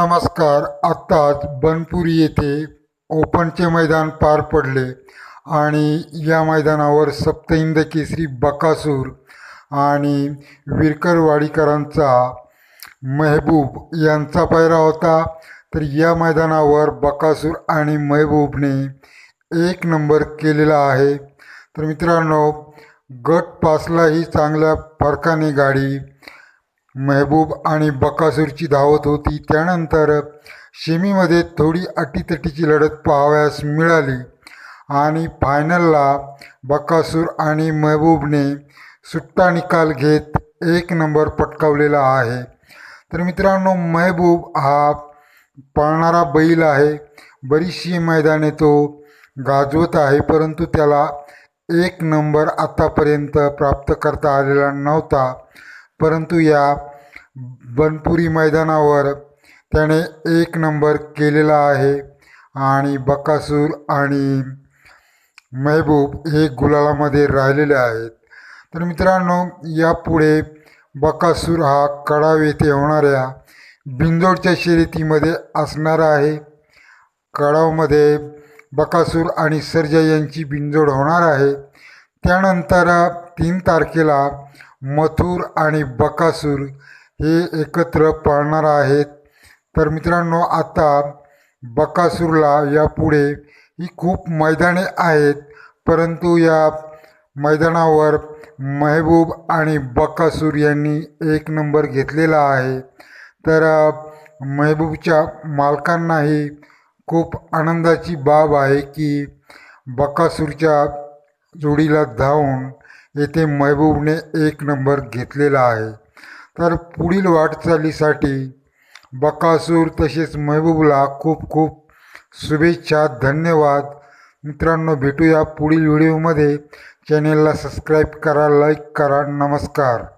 नमस्कार. आत्ताच बनपुरी येथे ओपनचे मैदान पार पडले आणि या मैदानावर सप्तहिंद केसरी बकासूर आणि विरकरवाडीकरांचा महबूब यांचा पायरा होता. तर या मैदानावर बकासूर आणि महबूबने एक नंबर केलेला आहे. तर मित्रांनो गट पासलाही चांगल्या फरकाने गाडी महबूब आणि बकासूरची धावत होती. त्यानंतर सेमीमध्ये थोडी अटीतटीची लढत पाहावयास मिळाली आणि फायनलला बकासूर आणि महबूबने सुट्टा निकाल घेत एक नंबर पटकावलेला आहे. तर मित्रांनो महबूब हा पळणारा बैल आहे. बरीचशी मैदाने तो गाजवत आहे परंतु त्याला एक नंबर आतापर्यंत प्राप्त करता आलेला नव्हता. परंतु या बनपुरी मैदानावर त्याने एक नंबर केलेला आहे. आणि बकासूर आणि महबूब हे गुलालामध्ये राहिलेले आहेत. तर मित्रांनो यापुढे बकासूर हा कडाव येथे होणाऱ्या बिंजोडच्या शर्यतीमध्ये असणारा आहे. कडावमध्ये बकासूर आणि सर्जा यांची बिंजोड होणार आहे. त्यानंतर तीन तारखेला मथुर आणि बकासूर हे एकत्र पाळणार आहेत. तर मित्रांनो आता बकासूरला यापुढे ही खूप मैदाने आहेत. परंतु या मैदानावर महबूब आणि बकासूर यांनी एक नंबर घेतलेला आहे. तर महबूबच्या मालकांनाही खूप आनंदाची बाब आहे की बकासूरच्या जोडीला धावून येथे महबूबने एक नंबर घेतलेला आहे. तर पुढील वाटचालीसाठी बकासूर तसेच महबूबला खूप खूप शुभेच्छा धन्यवाद. मित्रांनो भेटूया पुढील व्हिडिओमध्ये. चॅनेलला सबस्क्राईब करा लाईक करा नमस्कार.